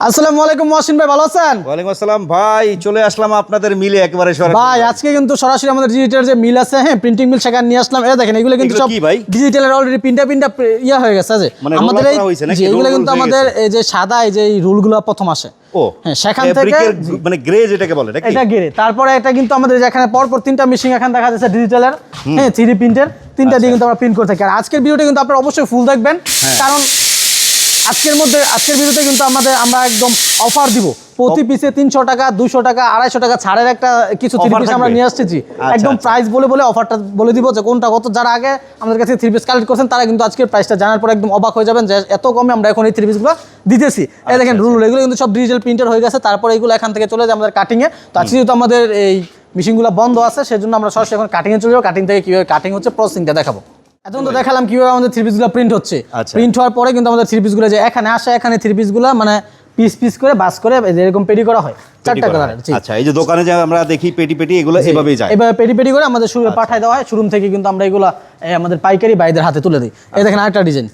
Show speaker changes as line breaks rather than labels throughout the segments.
আসসালামু আলাইকুম মহসিন ভাই ভালো আছেন?
ওয়ালাইকুম আসসালাম ভাই চলে আসলাম আপনাদের মিলে একেবারে সরাসরি।
ভাই আজকে কিন্তু সরাসরি আমাদের ডিজিটাল যে মিল আছে হ্যাঁ প্রিন্টিং মিল সেখানে নিয়ে আসলাম। এটা দেখেন এগুলো কিন্তু সব ডিজিটালের অলরেডি প্রিন্টা প্রিন্টা ইয়া হয়ে গেছে যে
মানে
আমাদের এই
করা হয়েছে নাকি?
জি, এগুলো কিন্তু আমাদের এই যে সাদা এই যে এই রুলগুলো প্রথম আসে।
ও
হ্যাঁ, সেখান থেকে-
মানে গ্রে যেটাকে বলে নাকি?
এটা গেরে তারপরে এটা কিন্তু আমাদের যেখানে পরপর তিনটা মেশিন এখানে দেখা যাচ্ছে ডিজিটালের হ্যাঁ থ্রি প্রিন্টের তিনটা দিয়ে কিন্তু আমরা প্রিন্ট করে থাকি। আর আজকের ভিডিওটা কিন্তু আপনারা অবশ্যই ফুল দেখবেন।
হ্যাঁ।
কারণ আজকের মধ্যে আজকের ভিডিওতে কিন্তু আমাদের আমরা একদম অফার দিব। প্রতি পিসে তিনশো টাকা দুশো টাকা আড়াইশো টাকা ছাড়ের একটা কিছু থ্রি পিস আমরা নিয়ে আসছি
আচ্ছা,
একদম
আচ্ছা।
প্রাইস বলে বলে অফারটা বলে দিব যে কোনটা কত যারা আগে আমাদের কাছে থ্রি পিস কালেক্ট করছেন তারা কিন্তু আজকের প্রাইসটা জানার পর একদম অবাক হয়ে যাবেন যে এত কমে আমরা এখন এই থ্রি পিসগুলো দিতেছি। এই দেখেন
আচ্ছা,
রুল এগুলো কিন্তু সব ডিজিটাল প্রিন্টার হয়ে গেছে তারপরে এগুলো এখান থেকে চলে যায় আমাদের কাটিংয়ে তো আজকে যেহেতু আমাদের এই মেশিনগুলো বন্ধ আছে সেজন্য আমরা সরাসরি এখন কাটিংয়ে চলে যাব। কাটিং থেকে কীভাবে কাটিং হচ্ছে প্রসেসিংটা দেখাবো। এখন তো দেখালাম কীভাবে আমাদের থ্রি পিসগুলো প্রিন্ট হচ্ছে।
আচ্ছা।
প্রিন্ট হওয়ার পরে কিন্তু আমাদের থ্রি পিসগুলো যে এখানে আসে এখানে থ্রি পিসগুলো মানে পিস পিস করে বাস করে এরকম পেডি করা হয়। চারটা
পেটি হয়। আচ্ছা এই যে দোকানে যে আমরা দেখি পেটি পেটি এগুলো এভাবেই যায়।
এভাবে পেডি পেডি করে আমাদের
আচ্ছা।
শুরু পাঠায় দেওয়া হয়। শোরুম থেকে কিন্তু আমরা এগুলো আমাদের পাইকারি বাইদের হাতে তুলে দিই। এই দেখেন আরেকটা ডিজাইন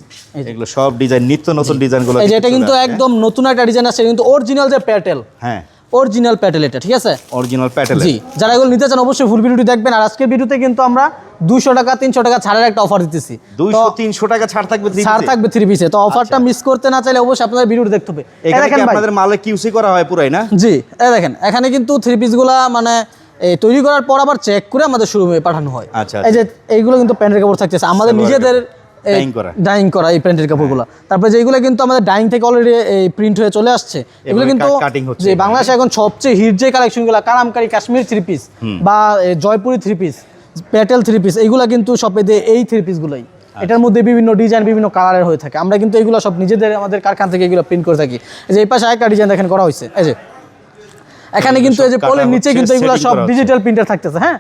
এগুলো সব ডিজাইন নিত্য নতুন ডিজাইনগুলো
এই যে এটা কিন্তু একদম নতুন একটা ডিজাইন আছে কিন্তু অরিজিনাল যে প্যাটেল
হ্যাঁ।
অরিজিনাল প্যাটেল এটা ঠিক আছে?
অরিজিনাল প্যাটেল।
জি যারা এগুলো নিতে চান অবশ্যই ফুল ভিডিওটি দেখবেন। আর আজকের ভিডিওতে কিন্তু আমরা দুশো টাকা তিনশো টাকা ছাড়ের একটা অফার দিতেছি।
দুইশো
তো
তিনশো টাকা ছাড় থাকবে
ছাড় থাকবে থ্রি পিসে তো অফারটা মিস করতে না চাইলে অবশ্যই আপনাদের ভিডিওটি দেখতে হবে। দেখেন
আপনাদের মালে কিউসি করা হয় পুরাই না?
জি এই দেখেন এখানে কিন্তু থ্রি পিসগুলা মানে এই তৈরি করার পর আবার চেক করে আমাদের শোরুমে পাঠানো হয়।
আচ্ছা,
এই যে এইগুলো কিন্তু প্যান্টের কাপড় থাকতেছে। আমাদের নিজেদের
করা। হ্যাঁ।
ডাইং করা এই প্যান্টের কাপড়গুলো। তারপরে যেগুলো কিন্তু আমাদের ডাইং থেকে অলরেডি এই প্রিন্ট হয়ে চলে আসছে এগুলো কিন্তু যে বাংলাদেশে এখন সবচেয়ে হিট যে কালেকশনগুলো কালামকারি কাশ্মীর থ্রি পিস বা জয়পুরি থ্রি পিস প্যাটেল থ্রি পিস এইগুলো কিন্তু সব এই থ্রি পিসগুলোই
আচ্ছা।
এটার মধ্যে বিভিন্ন ডিজাইন বিভিন্ন কালারের হয়ে থাকে। আমরা কিন্তু এগুলো সব নিজেদের আমাদের কারখানা থেকে এগুলো প্রিন্ট করে থাকি। এই যে এই পাশে আরেকটা ডিজাইন দেখেন করা হয়েছে এই যে। এখানে কিন্তু এই যে
সব
নিচে কিন্তু এগুলো সব ডিজিটাল প্রিন্টার থাকতেছে হ্যাঁ?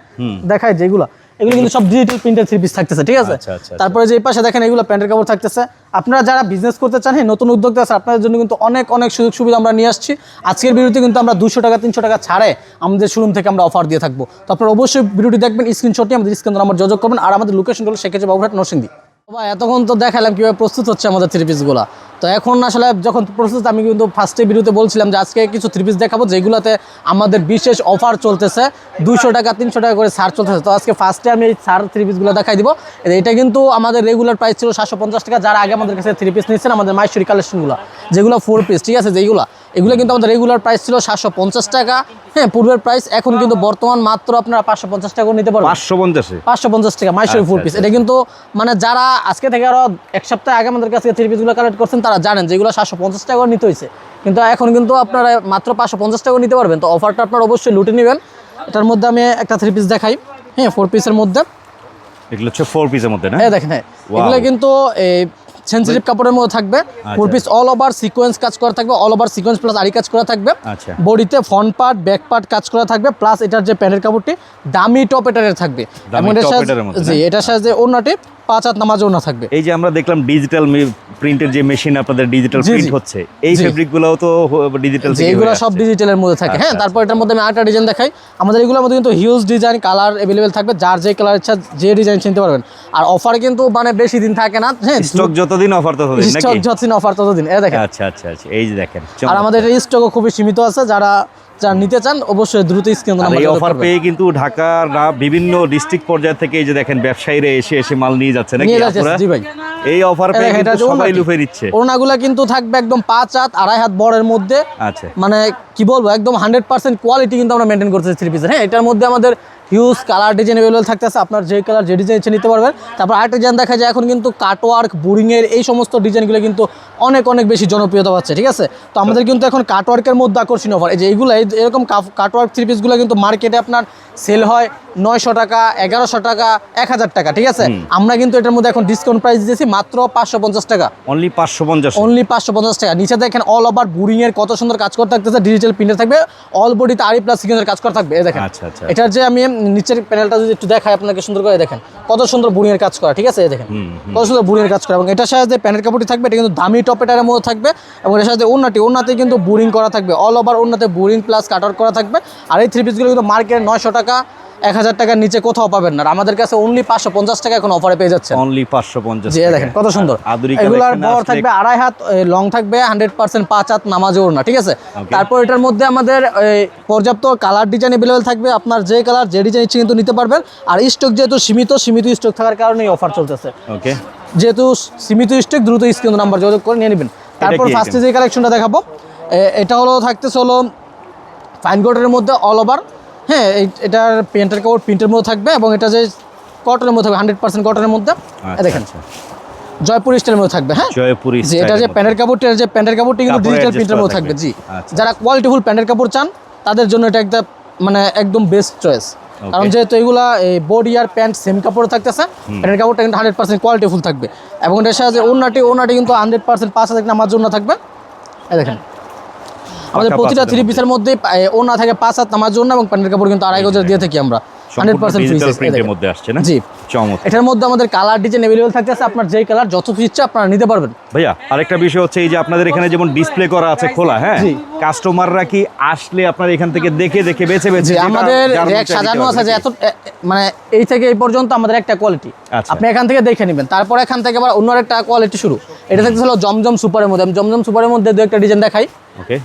দেখায় যেগুলো এগুলো কিন্তু সব ডিজিটাল প্রিন্টার থ্রি পিস থাকতেছে ঠিক আছে?
আচ্ছা, আচ্ছা, আচ্ছা।
তারপরে যে এই পাশে দেখেন এগুলো প্যান্টের কাপড় থাকতেছে। আপনারা যারা বিজনেস করতে চান হ্যাঁ নতুন উদ্যোক্তা আছে আপনাদের জন্য কিন্তু অনেক অনেক সুযোগ সুবিধা আমরা নিয়ে আসছি। আজকের ভিডিওতে কিন্তু আমরা দুশো টাকা তিনশো টাকা ছাড়ে আমাদের শোরুম থেকে আমরা অফার দিয়ে থাকব। তো আপনারা অবশ্যই ভিডিওটি দেখবেন স্ক্রিনশটটি আমাদের স্ক্রিন নাম্বার যোগাযোগ করবেন। আর আমাদের লোকেশন হলো সেক্ষেত্রে বাবুঘাট নরসিংদী। ভাই এতক্ষণ তো দেখালাম কীভাবে প্রস্তুত হচ্ছে আমাদের থ্রি পিসগুলো তো এখন আসলে যখন প্রস্তুত আমি কিন্তু ফার্স্টে ভিডিওতে বলছিলাম যে আজকে কিছু থ্রি পিস দেখাবো যেগুলোতে আমাদের বিশেষ অফার চলতেছে। দুশো টাকা তিনশো টাকা করে ছাড় চলতেছে। তো আজকে ফার্স্টে আমি এই ছাড় থ্রি পিসগুলো দেখাই দিব। এটা কিন্তু আমাদের রেগুলার প্রাইস ছিল সাতশো পঞ্চাশ টাকা। যারা আগে আমাদের কাছে থ্রি পিস নিচ্ছেন আমাদের মাইশরি কালেকশনগুলো যেগুলো ফোর পিস ঠিক আছে? যেগুলো এগুলো কিন্তু আমাদের রেগুলার প্রাইস ছিল সাতশো পঞ্চাশ টাকা। হ্যাঁ পূর্বের প্রাইস এখন কিন্তু বর্তমান মাত্র আপনারা পাঁচশো পঞ্চাশ টাকা করে নিতে পারবেন।
পাঁচশো পঞ্চাশে
পাঁচশো পঞ্চাশ টাকা মাইশোর ফোর পিস এটা কিন্তু মানে যারা আজকে থেকে আরও এক সপ্তাহ আগে আমাদের কাছে থ্রি পিসগুলো কালেক্ট করছেন তারা জানেন যেগুলো সাতশো পঞ্চাশ টাকা নিতে হয়েছে। কিন্তু এখন কিন্তু আপনারা মাত্র পাঁচশো পঞ্চাশ টাকা নিতে পারবেন। তো অফারটা আপনারা অবশ্যই লুটে নেবেন। এটার মধ্যে আমি একটা থ্রি পিস দেখাই। হ্যাঁ ফোর পিসের মধ্যে।
এগুলো হচ্ছে ফোর পিসের মধ্যে না?
এই দেখেন হ্যাঁ। এগুলো কিন্তু এই সেন্সিটিভ কাপড়ের মধ্যে থাকবে। Four piece all over sequence কাজ করা থাকবে। অল ওভার সিকোয়েন্স প্লাস আরি কাজ করা থাকবে। বডিতে ফ্রন্ট পার্ট ব্যাক পার্ট কাজ করা থাকবে। প্লাস এটার যে প্যান্টের কাপড়টি দামি টপ এটারের থাকবে। এবং এটার সাথে- জি এটার সাথে ওনাটি পাঁচ হাত নামাজ ওনা থাকবে।
এই যে আমরা দেখলাম ডিজিটাল প্রিন্টের যে মেশিন আপনাদের ডিজিটাল প্রিন্ট হচ্ছে এই। ফেব্রিক গুলোও তো ডিজিটাল
এগুলো সব ডিজিটালের মধ্যে থাকে। হ্যাঁ
আচ্ছা,
তারপর এটার মধ্যে আমি আরেকটা ডিজাইন দেখাই। আমাদের এগুলোর মধ্যে কিন্তু হিউজ ডিজাইন কালার অ্যাভেলেবেল থাকবে যার যে কালার ইচ্ছা যে ডিজাইন চিনতে পারবেন। আর অফার কিন্তু মানে বেশি দিন থাকে না হ্যাঁ।
স্টক যতদিন অফার ততদিন
স্টক যতদিন অফার ততদিন। এ দেখেন।
আচ্ছা আচ্ছা আচ্ছা এই যে দেখেন
আর আমাদের স্টকও খুবই সীমিত আছে যারা নিতে চান অবশ্যই দ্রুত স্ক্রিন
এই অফার পেয়ে কিন্তু ঢাকার না বিভিন্ন ডিস্ট্রিক্ট পর্যায় থেকে এই যে দেখেন ব্যবসায়ীরা এসে এসে মাল নিয়ে যাচ্ছে নাকি আপনারা?
জি ভাই।
এই অফার পেয়ে কিন্তু সবাই লুফে নিচ্ছে।
ওনাগুলা কিন্তু থাকবে একদম পাঁচ হাত আড়াই হাত বড়ের মধ্যে।
আচ্ছা।
মানে কি বলব একদম হান্ড্রেড পার্সেন্ট কোয়ালিটি কিন্তু আমরা মেনটেন করতেছি থ্রি পিসের হ্যাঁ এটার মধ্যে আমাদের হিউজ কালার ডিজাইন অ্যাভেলেবল থাকতেছে আপনার যে কালার যে ডিজাইন ইচ্ছে নিতে পারবেন। তারপর আরেকটা ডিজাইন দেখা যায় এখন কিন্তু কাটওয়ার্ক বোরিংয়ের এই সমস্ত ডিজাইনগুলো কিন্তু অনেক অনেক বেশি জনপ্রিয়তা পাচ্ছে ঠিক আছে? তো আমাদের কিন্তু এখন কাটওয়ার্কের মধ্যে আকর্ষণীয় অফার এই যে এইগুলো এই- এরকম কাটওয়ার্ক থ্রি পিসগুলো কিন্তু মার্কেটে আপনার সেল হয় নয়শো টাকা এগারোশো টাকা এক হাজার টাকা ঠিক আছে? আমরা কিন্তু এটার মধ্যে এখন ডিসকাউন্ট প্রাইস দিয়েছি মাত্র পাঁচশো পঞ্চাশ টাকা।
অনলি পাঁচশো পঞ্চাশ
অনলি পাঁচশো পঞ্চাশ টাকা। নিচে দেখেন অল ওভার বুরিং এর কত সুন্দর কাজ করতে থাকতেছে ডিজিটাল প্রিন্টে থাকবে অল বডিতে আড়ি প্লাস সিগনেচার কাজ করা থাকবে এই দেখেন।
আচ্ছা, আচ্ছা।
এটার যে আমি নিচের প্যানেলটা যদি একটু দেখাই আপনাকে সুন্দর করে দেখেন কত সুন্দর বুনিয়ার কাজ করা ঠিক আছে? এই দেখেন কত সুন্দর বুনিয়ার কাজ করা এবং এটার সাথে যে প্যানের কাপড়টি থাকবে এটা কিন্তু দামি টপেটারের মধ্যে থাকবে এবং এর সাথে ওনাটি ওনাতে কিন্তু বুরিং করা থাকবে অল ওভার ওনাতে বুরিং প্লাস কাটার করা থাকবে আর এই থ্রি পিসগুলো কিন্তু মার্কেট নয়শো টাকা এক হাজার টাকার নিচে কোথাও পাবেন না। আমাদের কাছে অনলি পাঁচশো পঞ্চাশ টাকা এখন অফারে পেয়ে যাচ্ছে
অনলি পাঁচশো পঞ্চাশ
দেখেন কত সুন্দর। এগুলার বর থাকবে আড়াই হাত লং থাকবে হান্ড্রেড পার্সেন্ট পাঁচ হাত নামাজে ওড়না ঠিক আছে? তারপর এটার মধ্যে আমাদের পর্যাপ্ত কালার ডিজাইন অ্যাভেলেবেল থাকবে। আপনার যে কালার যে ডিজাইন ইচ্ছে কিন্তু নিতে পারবেন। আর স্টক যেহেতু সীমিত সীমিত স্টক থাকার কারণে অফার চলতেছে।
ওকে
যেহেতু সীমিত স্টক দ্রুত স্ক্রিন নাম্বার যোগাযোগ করে নিয়ে নেবেন। তারপর ফার্স্টে যে কালেকশনটা দেখাবো এটা হলো থাকতেছে হলো ফাইন কোটের মধ্যে অল ওভার হ্যাঁ এটার পেন্টের কাপড় প্রিন্টের মধ্যে থাকবে এবং এটা যে কটনের মধ্যে থাকবে হান্ড্রেড পার্সেন্ট কটনের মধ্যে। দেখেন
আচ্ছা,
জয়পুর স্টাইলের মধ্যে থাকবে হ্যাঁ?
জয়পুরি
জি এটা যে প্যান্টের কাপড়টা যে প্যান্টের কাপড়টি কিন্তু ডিজিটাল প্রিন্টের মধ্যে থাকবে। জি।
আচ্ছা।
যারা কোয়ালিটিফুল প্যান্টের কাপড় চান তাদের জন্য এটা একটা মানে একদম বেস্ট চয়েস কারণ যেহেতু এগুলা এই বডি আর প্যান্ট সেম কাপড় থাকতেছে প্যান্টের কাপড়টা কিন্তু হান্ড্রেড পার্সেন্ট কোয়ালিটিফুল থাকবে। এবং এটার সাথে ওনাটি ওনাটি কিন্তু হান্ড্রেড পার্সেন্ট পাঁচ হাজার নামার জন্য থাকবে। দেখেন। আমাদের প্রতিটা থ্রি পিসের মধ্যে। ওনা থাকে পাঁচ হাত নামার জন্য এবং প্যান্টের কাপড় কিন্তু আড়াই গজের দিয়ে থাকি আমরা। হান্ড্রেড পার্সেন্ট
মধ্যে আসছে না?
জি। এটার মধ্যে আমাদের কালার ডিজাইন অ্যাভেলেবল থাকতেছে আপনার যেই কালার যত ইচ্ছা আপনারা নিতে পারবেন।
ভাইয়া আরেকটা বিষয় হচ্ছে এই যে আপনাদের এখানে যেমন ডিসপ্লে করা আছে খোলা হ্যাঁ? কাস্টমাররা কি আসলে আপনার এখান থেকে দেখে দেখে বেছে বেছে
আমাদের র্যাক সাজানো আছে যে এত মানে এই থেকে এই পর্যন্ত আমাদের একটা কোয়ালিটি
আচ্ছা।
আপনি এখান থেকে দেখে নেবেন। তারপর এখান থেকে আবার অন্য একটা কোয়ালিটি শুরু। এটা থেকে হলো জমজম সুপারের মধ্যে। আমি জমজম সুপারের মধ্যে দু একটা ডিজাইন দেখাই।
ওকে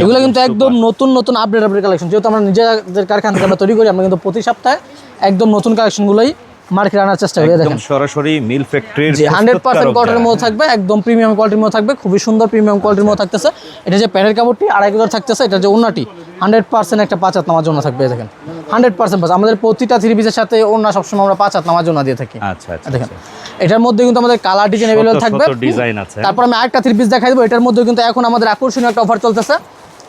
এগুলো কিন্তু একদম নতুন নতুন আপডেট আপডেট কালেকশন যেহেতু আমরা নিজেদের কারখানা থেকে আমরা তৈরি করি আমরা কিন্তু প্রতি সপ্তাহে একদম নতুন কালেকশনগুলোই মার্কেটে আনার চেষ্টা করি দেখেন।
সরাসরি মিল ফ্যাক্টরির
জি হান্ড্রেড পার্সেন্ট কটনের মধ্যে থাকবে একদম প্রিমিয়াম কোয়ালিটির মধ্যে থাকবে খুবই সুন্দর প্রিমিয়াম কোয়ালিটির মধ্যে থাকতেছে। এটা যে প্যান্টের কাপড়টি আড়াই হাজার থাকতেছে এটা যে ওনাটি হান্ড্রেড পার্সেন্ট একটা পাঁচ হাত নামার জন্য থাকবে দেখেন। হান্ড্রেড পার্সেন্ট পাঁচ আমাদের প্রতিটা থ্রি পিসের সাথে ওনা সবসময় আমরা পাঁচ হাত নামার জন্য দিয়ে থাকি।
আচ্ছা আচ্ছা
দেখেন এটার মধ্যে কিন্তু আমাদের কালার ডিজাইন অ্যাভেলেবল থাকবে।
ডিজাইন আছে।
তারপর আমি আরেকটা থ্রি পিস দেখাই দেবো। এটার মধ্যে কিন্তু এখন আমাদের আকর্ষণীয় একটা অফার চলতেছে।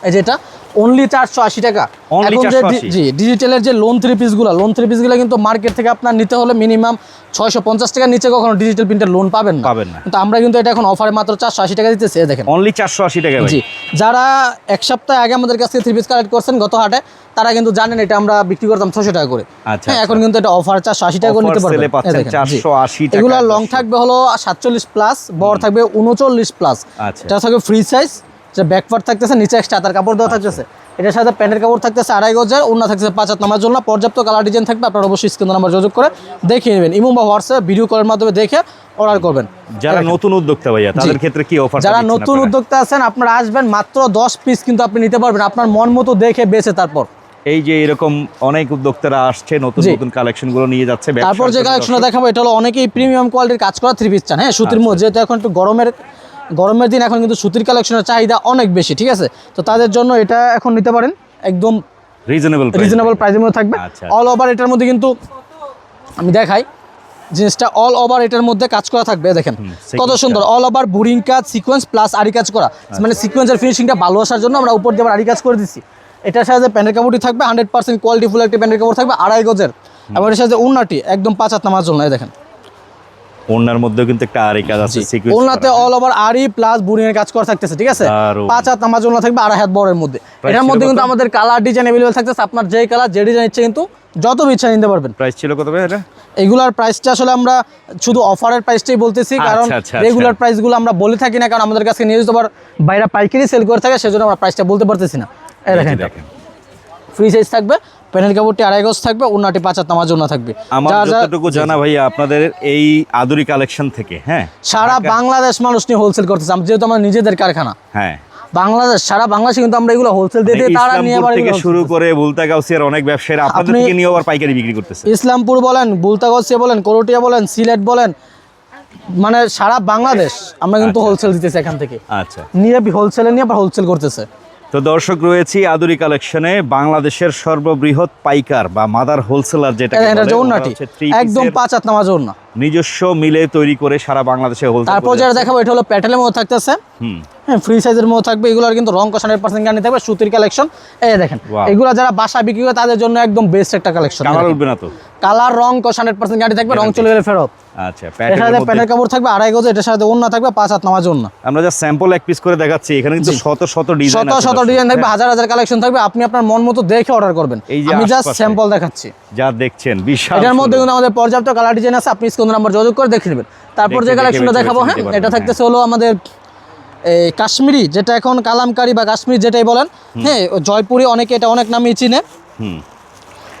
এই যেটা অনলি চারশো আশি টাকা। এখন যে জি ডিজিটালের যে লোন থ্রি পিসগুলো লোন থ্রি পিসগুলো কিন্তু মার্কেট থেকে আপনার নিতে হলে মিনিমাম ছয়শো পঞ্চাশ টাকার নিচে কখনো ডিজিটাল প্রিন্টের লোন পাবেন না।
পাবেন না।
কিন্তু আমরা কিন্তু এটা এখন অফারে মাত্র চারশো আশি টাকা দিতেছি দেখেন।
অনলি চারশো আশি টাকা
জি যারা এক সপ্তাহ আগে আমাদের কাছ থেকে থ্রি পিস কালেক্ট করছেন গত হাটে তারা কিন্তু জানেন এটা আমরা বিক্রি করতাম ছশো টাকা করে।
আচ্ছা,
হ্যাঁ এখন কিন্তু এটা অফার চারশো আশি টাকা করে নিতে পারবেন।
sale এ পাচ্ছেন
এই দেখেন, জি।
480 টাকায়
এগুলো লং থাকবে হলো সাতচল্লিশ প্লাস বড় থাকবে উনচল্লিশ প্লাস
আচ্ছা।
এটা থাকবে ফ্রি সাইজ যে ব্যাকপার্ট থাকতেছে নিচে এক্সট্রা তার কাপড় দেওয়া থাকতেছে। এটার সাথে প্যান্টের কাপড় থাকতেছে আড়াই গজার অন্য থাকতেছে পাঁচ হাত নামার জন্য পর্যাপ্ত কালার ডিজাইন থাকবে আপনারা অবশ্যই স্ক্রিন নাম্বার যোগাযোগ করে দেখিয়ে নেবেন। ইমো বা হোয়াটসঅ্যাপ ভিডিও কলের মাধ্যমে দেখে অর্ডার করবেন।
যারা নতুন উদ্যোক্তা ভাইয়া তাদের ক্ষেত্রে কি অফার
যারা নতুন উদ্যোক্তা আছেন আপনারা আসবেন মাত্র দশ পিস কিন্তু আপনি নিতে পারবেন। আপনার মন মতো দেখে বেছে তারপর।
এই যে এরকম অনেক উদ্যোক্তারা আসছে নতুন নতুন কালেকশনগুলো নিয়ে যাচ্ছে
তারপর যে কালেকশনটা দেখাবো এটা হলো অনেকেই প্রিমিয়াম কোয়ালিটির কাজ করা থ্রি পিস চান। হ্যাঁ
আচ্ছা।
সুতির মধ্যে যেহেতু এখন একটু গরমের গরমের দিন এখন কিন্তু সুতির কালেকশনের চাহিদা অনেক বেশি ঠিক আছে? তো তাদের জন্য এটা এখন নিতে পারেন একদম
রিজনেবল
রিজনেবল প্রাইসের মধ্যে থাকবে।
আচ্ছা।
অল ওভার এটার মধ্যে কিন্তু আমি দেখাই জিনিসটা অল ওভার এটার মধ্যে কাজ করা থাকবে দেখেন। কত সুন্দর অল ওভার বোরিং কাজ সিকোয়েন্স প্লাস আরি কাজ করা।
আচ্ছা।
মানে সিকোয়েন্সের ফিনিশিংটা ভালো আসার জন্য আমরা উপর দিয়ে আবার আরি কাজ করে দিচ্ছি। এটার সাথে প্যান্টের কাপড়টি থাকবে হান্ড্রেড পার্সেন্ট কোয়ালিটি ফুল একটি প্যান্টের কাপড় থাকবে আড়াই গজের। এবং এটার সাথে উন্নাটি একদম পাঁচ হাত নামার জন্য দেখেন।
ওনার মধ্যেও কিন্তু একটা আরি কাজ আছে সিকুয়েন্স
ওনাতে অল ওভার আরি প্লাস বুরিং এর কাজ করা থাকতেছে ঠিক আছে? পাঁচ হাত জন্য থাকবে আড়াই হাত বড়ের মধ্যে। এটার মধ্যে কিন্তু আমাদের কালার ডিজাইন অ্যাভেলেবল থাকতেছে আপনার যে কালার যে ডিজাইন ইচ্ছে কিন্তু যত ইচ্ছা নিতে পারবেন।
প্রাইস ছিল কত ভাই এটা?
এগুলার প্রাইসটা আসলে আমরা শুধু অফারের প্রাইসটাই বলতেছি কারণ
আচ্ছা, আচ্ছা,
রেগুলার
আচ্ছা।
প্রাইসগুলো আমরা বলে থাকি না কারণ আমাদের কাছে নিয়ে তোমার বাইরে পাইকারি সেল করে থাকে সেজন্য আমরা প্রাইসটা বলতে পারতেছি না। দেখেন ফ্রি সাইজ থাকবে প্যানেল কাপড়টি আড়াই গজ থাকবে উন্নাটি পাঁচ হাত নামার জন্য থাকবে।
আমার যতটুকু জানা ভাইয়া আপনাদের এই আদুরি কালেকশন থেকে হ্যাঁ?
সারা বাংলাদেশ মানুষ নিয়ে হোলসেল করতেছে। যেহেতু আমার নিজেদের কারখানা।
হ্যাঁ।
বাংলাদেশ সারা বাংলাদেশে কিন্তু আমরা এগুলো হোলসেল দিই, তারা নিয়ে
থেকে শুরু করে বুলতা গাউসিয়ার অনেক ব্যবসায়ীরা আপনাদের থেকে নিয়ে আবার পাইকারি বিক্রি করতেছে।
ইসলামপুর বলেন বুলতাগসিয়া বলেন করটিয়া বলেন সিলেট বলেন মানে সারা বাংলাদেশ আমরা কিন্তু হোলসেল দিতেছি এখান থেকে।
আচ্ছা।
নিয়ে হোলসেলে নিয়ে আবার হোলসেল করতেছে।
তো দর্শক রয়েছি আদুরি কালেকশনে বাংলাদেশের সর্ববৃহৎ পাইকার বা মাদার হোলসেলার যেটা
একদম পাঁচ হাত নামাজ
নিজস্ব মিলে তৈরি করে সারা বাংলাদেশে হোলসেল
তারপর যারা দেখাবো এটা হলো প্যাটেলের মধ্যে থাকতেছে।
হুম।
হ্যাঁ ফ্রি সাইজের মধ্যে থাকবে এগুলোর কিন্তু রং কষ হান্ড্রেড পার্সেন্ট গ্যারান্টি থাকবে সুতির কালেকশন এই দেখেন এগুলো যারা বাসা বিক্রি করে তাদের জন্য একদম বেস্ট একটা কালেকশন
কালার উঠবে না তো?
কালার রং কষ হান্ড্রেড পার্সেন্ট গ্যারান্টি থাকবে রং চলে গেলে ফেরত।
আচ্ছা
প্যান্টের কাপড় থাকবে আড়াই গজ এটার সাথে অন্য থাকবে পাঁচ হাত নামাজ অন্য
আমরা যা স্যাম্পল এক পিস করে দেখাচ্ছি এখানে কিন্তু শত শত ডিজাইন
শত শত ডিজাইন থাকবে হাজার হাজার কালেকশন থাকবে আপনি আপনার মন মতো দেখে অর্ডার করবেন। আমি জাস্ট স্যাম্পল দেখাচ্ছি।
যা দেখছেন বিশাল
এটার মধ্যে কিন্তু আমাদের পর্যাপ্ত কালার ডিজাইন আছে আপনি স্ক্রিন নাম্বার যোগাযোগ করে দেখে নেবেন। তারপর যে কালেকশনটা দেখাবো হ্যাঁ এটা থাকতেছে হলো আমাদের এই কাশ্মীরি যেটা এখন কালামকারি বা কাশ্মীর যেটাই বলেন হ্যাঁ জয়পুরি অনেকে এটা অনেক নামে চিনে।
হুম।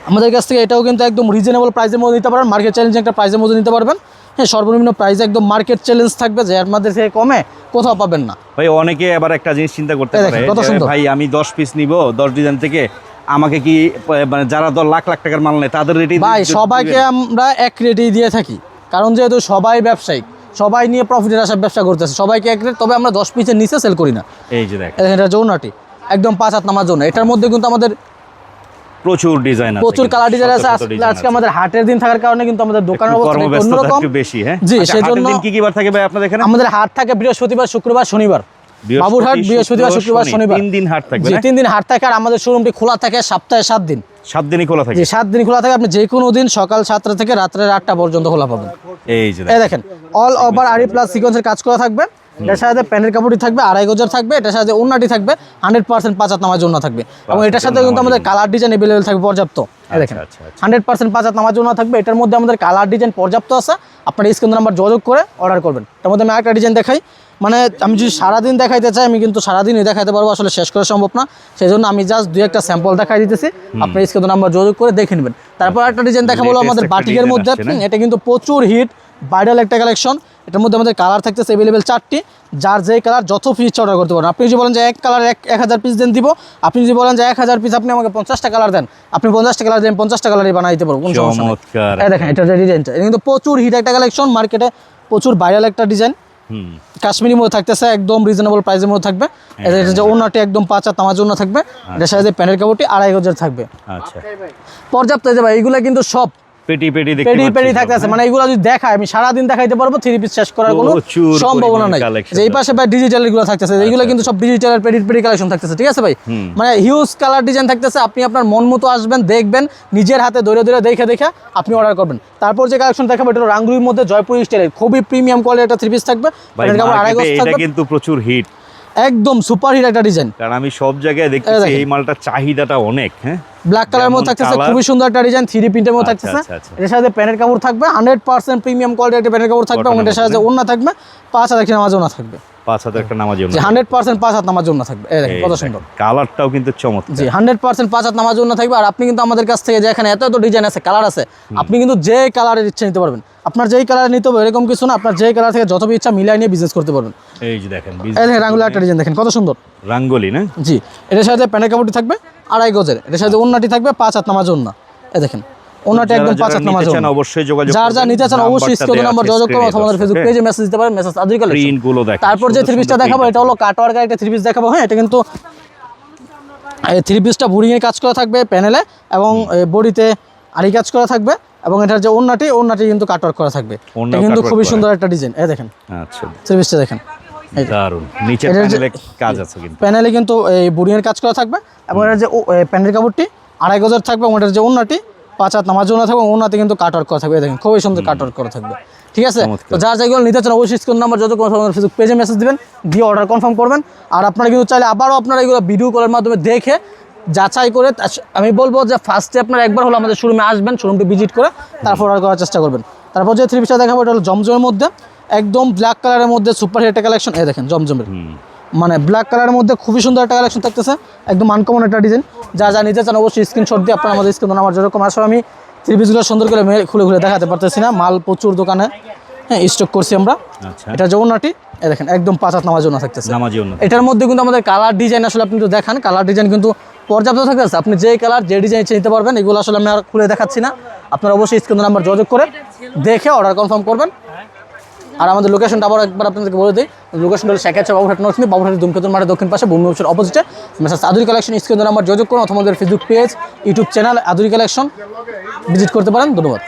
আমাদের কাছ থেকে এটাও কিন্তু একদম রিজনেবল প্রাইসের মধ্যে নিতে পারবেন মার্কেট চ্যালেঞ্জ একটা প্রাইসের মধ্যে নিতে পারবেন। হ্যাঁ সর্বনিম্ন প্রাইসে একদম মার্কেট চ্যালেঞ্জ থাকবে যে মধ্যে থেকে কমে কোথাও পাবেন না।
ভাই অনেকে আবার একটা জিনিস চিন্তা করতে পারে। ভাই আমি দশ পিস নিব দশ ডিজাইন থেকে আমাকে কি মানে যারা দশ লাখ লাখ টাকার মাল নেয় তাদের রেটে
ভাই সবাইকে আমরা এক রেটেই দিয়ে থাকি কারণ যেহেতু সবাই ব্যবসায়িক সবাই নিয়ে প্রফিটের আশা ব্যবসা করতেছে। সবাইকে এক রেট তবে আমরা দশ পিসের নিচে সেল করি না।
এই যে দেখ
দেখেন, এটা যৌনাটি একদম পাঁচ হাত নামার জন্য এটার মধ্যে কিন্তু আমাদের
প্রচুর ডিজাইন আছে
প্রচুর কালার ডিজাইন আছে। আজকে। আমাদের হাটের দিন থাকার কারণে কিন্তু আমাদের দোকানের অবস্থা অন্যরকম।
বেশি হ্যাঁ?
জি,
আচ্ছা,
সেজন্য-
কি কি বার থাকে ভাই আপনাদের এখানে?
আমাদের হাট থাকে বৃহস্পতিবার শুক্রবার শনিবার। বাবুরহাট বৃহস্পতিবার শুক্রবার
শনি,
শনিবার।
তিন দিন হাট না?
তিন দিন হাট থাকে আর আমাদের শোরুমটি খোলা থাকে সপ্তাহে সাত দিন।
সাত দিনই খোলা থাকে।
সাত দিন খোলা থাকে। আপনি যে কোনো দিন সকাল সাতটা থেকে রাত্রে আটটা পর্যন্ত খোলা পাবেন।
এই যে
দেখেন। অল ওভার আরি প্লাস সিকোয়েন্সের কাজ করা থাকবে। এটার সাথে প্যান্টের কাপড়টি থাকবে আড়াই গজার থাকবে এটার সাথে উন্নাটি থাকবে হান্ড্রেড পার্সেন্ট পাঁচ হাত নামার জন্য থাকবে এবং এটার সাথে কিন্তু আমাদের কালার ডিজাইন এভেলেবেল থাকবে পর্যাপ্ত। দেখেন
আচ্ছা, আচ্ছা।
হান্ড্রেড পার্সেন্ট পাঁচ হাত নামার জন্য থাকবে। এটার মধ্যে আমাদের কালার ডিজাইন পর্যাপ্ত আছে। আপনার স্ক্রিন নাম্বার যোগাযোগ করে অর্ডার করবেন। তার মধ্যে আমি একটা ডিজাইন দেখাই। মানে আমি যদি সারাদিন দেখাইতে চাই আমি কিন্তু সারাদিনই দেখাইতে পারব আসলে শেষ করা সম্ভব না। সেই জন্য আমি জাস্ট দুই একটা স্যাম্পল দেখাই দিতেছি। আপনি স্ক্রিন নাম্বার যোগাযোগ করে দেখে নেবেন। তারপর একটা ডিজাইন হলো
Latest
আমাদের বাটিকের মধ্যে। এটা কিন্তু প্রচুর হিট ভাইরাল একটা কালেকশন এটার মধ্যে আমাদের কালার থাকতেছে অ্যাভেলেবেল চারটি। যার যে কালার যত পিস অর্ডার করতে পারেন আপনি যদি বলেন যে এক কালার এক এক হাজার পিস দেন দিব। আপনি যদি বলেন যে এক হাজার পিস আপনি আমাকে পঞ্চাশটা কালার দেন আপনি পঞ্চাশটা কালার দেন পঞ্চাশটা কালারই বানাই দিতে পারব। কোনো সমস্যা দেখেন এটা ডিজাইনটা এটা কিন্তু প্রচুর হিট একটা কালেকশন মার্কেটে প্রচুর ভাইরাল একটা ডিজাইন কাশ্মীরি মধ্যে থাকতেছে একদম রিজনেবল প্রাইসের মধ্যে থাকবে। এটা এটা যে ওনাটি একদম পাঁচ আর তামার জন্য থাকবে এটার সাথে প্যানের কাপড়টি আড়াই হাজার থাকবে।
আচ্ছা।
পর্যাপ্ত এই যে ভাই এগুলো কিন্তু সব
পেটি পেটি দেখতে
পেডি
সব,
থাকতেছে
হ্যাঁ?
মানে এগুলো যদি দেখায় আমি সারাদিন দেখাইতে পারব থ্রি পিস শেষ করার কোনো সম্ভাবনা নাই। যে এই পাশে ভাই ডিজিটাল এগুলো থাকতেছে এগুলো কিন্তু সব ডিজিটাল পেডি পেডি কালেকশন থাকতেছে ঠিক আছে ভাই? মানে হিউজ কালার ডিজাইন থাকতেছে আপনি আপনার মন মতো আসবেন দেখবেন নিজের হাতে ধরে ধরে দেখে দেখে আপনি অর্ডার করবেন। তারপর যে কালেকশন দেখাবো এটা হলো রাঙ্গুলির মধ্যে জয়পুর স্টাইলের খুবই প্রিমিয়াম কোয়ালিটি একটা থ্রি পিস থাকবে।
এটা কিন্তু প্রচুর হিট
একদম সুপার হিট একটা ডিজাইন
কারণ আমি সব জায়গায় দেখতেছি। এই মালটা চাহিদাটা অনেক হ্যাঁ?
ব্ল্যাক কালার মধ্যে থাকতেছে খুবই সুন্দর একটা ডিজাইন থ্রি প্রিন্টের মধ্যে
আচ্ছা,
থাকতেছে।
আচ্ছা, আচ্ছা।
এর সাথে প্যানের কাপড় থাকবে হান্ড্রেড পার্সেন্ট প্রিমিয়াম কোয়ালিটির একটা প্যানের কাপড় থাকবে এবং এটার সাথে ওনা থাকবে পাঁচ হাজার কিনা ওনা থাকবে।
পাঁচ হাজার একটা নামাজ
হান্ড্রেড পার্সেন্ট পাঁচ হাত নামার জন্য থাকবে। এই দেখেন কত সুন্দর।
কালারটাও কিন্তু চমৎকার।
জি হান্ড্রেড পার্সেন্ট পাঁচ হাত নামার জন্য থাকবে। আর আপনি কিন্তু আমাদের কাছ থেকে যে এখানে এত এত ডিজাইন আছে কালার আছে আপনি কিন্তু যে কালারের ইচ্ছা নিতে পারবেন। আপনার যেই কালার নিতে হবে এরকম কিছু না আপনার যেই কালার থেকে যত ইচ্ছা মিলাই নিয়ে বিজনেস করতে পারবেন।
এই যে দেখেন
এই দেখেন রাঙ্গুলা একটা ডিজাইন দেখেন কত সুন্দর।
রাঙ্গলি না?
জি এটার সাথে প্যানের কাপড়টি থাকবে আড়াই গজের। এটার সাথে ওন্নাটি থাকবে পাঁচ হাত নামার জন্য এই দেখেন ওন্নাটি একদম পাঁচ হাত জন্য
অবশ্যই যোগাযোগ
যার যা নিতে চান অবশ্যই স্ক্রিনে নাম্বার যোগাযোগ করুন অথবা আমাদের ফেসবুক পেজে মেসেজ দিতে পারেন মেসেজ আদুরি কালেকশন
Print গুলো দেখেন,
তারপর যে থ্রি পিসটা দেখাবো এটা হলো কাটওয়ার্কের একটা থ্রি পিস দেখাবো। হ্যাঁ এটা কিন্তু এই থ্রি পিসটা বুড়িংয়ে কাজ করা থাকবে প্যানেলে এবং বডিতে আড়ি কাজ করা থাকবে এবং এটার যে ওন্নাটি ওন্নাটি কিন্তু কাটওয়ার্ক করা থাকবে। এটা কিন্তু খুবই সুন্দর একটা ডিজাইন এই দেখেন।
আচ্ছা।
থ্রি পিসটা দেখেন
দারুণ নিচে প্যানেলে কাজ আছে কিন্তু।
প্যানেলে কিন্তু এই বুড়িংয়ের কাজ করা থাকবে এবং এটার যে ও- কাপড়টি আড়াই গজের থাকবে এবং এটার যে ওন্নাটি পাঁচ হাত নামার জন্য থাকবে ওন্নাতে কিন্তু কাটওয়ার্ক করা থাকবে। দেখেন খুবই সুন্দর কাটওয়ার্ক করা থাকবে। ঠিক আছে। তো যার যেগুলো নিতে চান অবশ্যই স্ক্রিন নাম্বার যত ফেসবুক পেজে মেসেজ দিবেন দিয়ে অর্ডার কনফার্ম করবেন। আর আপনারা কিন্তু চাইলে আবারও আপনারা এগুলো ভিডিও কলের মাধ্যমে দেখে যাচাই করে আমি বলব যে ফার্স্টে আপনারা একবার হলো আমাদের শোরুমে আসবেন শোরুমটি ভিজিট করে তারপর অর্ডার করার চেষ্টা করবেন। তারপর যে থ্রি পিসটা দেখাবো এটা হলো জমজমের মধ্যে একদম ব্ল্যাক কালারের মধ্যে সুপার হিট কালেকশন এ দেখেন জমজমের। মানে ব্ল্যাক কালারের মধ্যে খুবই সুন্দর একটা কালেকশন থাকতেছে। একদম আনকমন একটা ডিজাইন যা যা নিতে চান অবশ্যই স্ক্রিনশট দিয়ে আপনার আমাদের স্ক্রিন আমার যেরকম আসলে আমি থ্রি পিসগুলো সুন্দর করে খুলে খুলে দেখাতে পারতেছি না। মাল প্রচুর দোকানে। হ্যাঁ স্টক করছি আমরা।
আচ্ছা।
এটা যমুনাটি দেখেন একদম পাঁচ হাত নামার জন্য থাকতেছে। এটার মধ্যে কিন্তু আমাদের কালার ডিজাইন আসলে আপনি একটু দেখান কালার ডিজাইন কিন্তু পর্যাপ্ত থাকতেছে। আপনি যে কালার যে ডিজাইন নিতে পারবেন এগুলো আসলে আমি আর খুলে দেখাচ্ছি না। আপনারা অবশ্যই স্ক্রিন নাম্বার যোগাযোগ করে দেখে অর্ডার কনফার্ম করবেন। আর আমাদের লোকেশনটা আবার একবার আপনাদেরকে বলে দিই। লোকেশনটা হলো শেখাচ্ছে বাবুঘাট নর্থ বাবুঘাটের দুমকেতুর মাঠের দক্ষিণ পাশে, ভূমি অফিসের অপোজিটে message Aduri collection screen number যোগাযোগ করুন অথবা আমাদের Facebook page YouTube channel Aduri collection visit করতে পারেন, ধন্যবাদ।